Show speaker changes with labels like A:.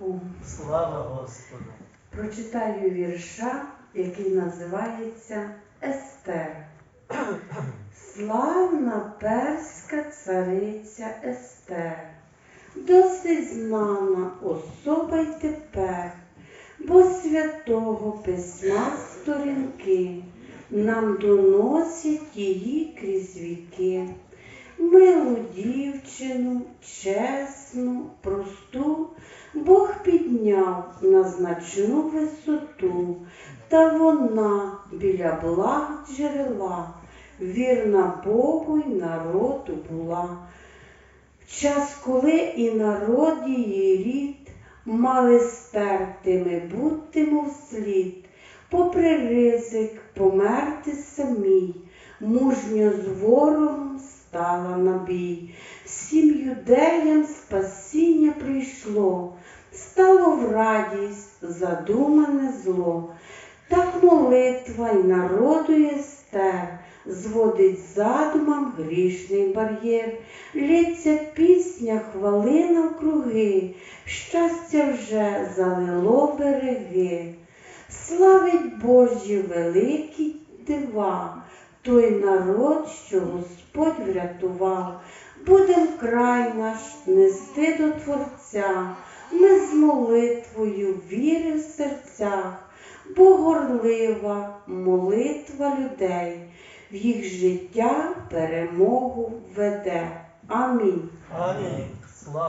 A: Богу.
B: Слава Господу!
A: Прочитаю вірша, який називається Естер. Славна перська цариця Естер, досить знана особа й тепер, бо святого письма сторінки нам доносять її крізь віки. Милу дівчину, чесну, просту, підняв на значну висоту, та вона біля благ джерела, вірна Богу й народу була. В час, коли і народ її рід мали стертими бути, мов слід, попри ризик померти самій, мужньо з ворогом стала на бій. Всім юдеям спасіння прийшло, радість задумане зло. Так молитва й народу єстер зводить задумам грішний бар'єр, лється пісня, хвалина в круги, щастя вже залило береги. Славить Божі великі дива, той народ, що Господь врятував. Будем край наш нести до Творця, ми з молитвою віри в серцях, бо горлива молитва людей в їх життя перемогу веде. Амінь.
B: Амінь. Слава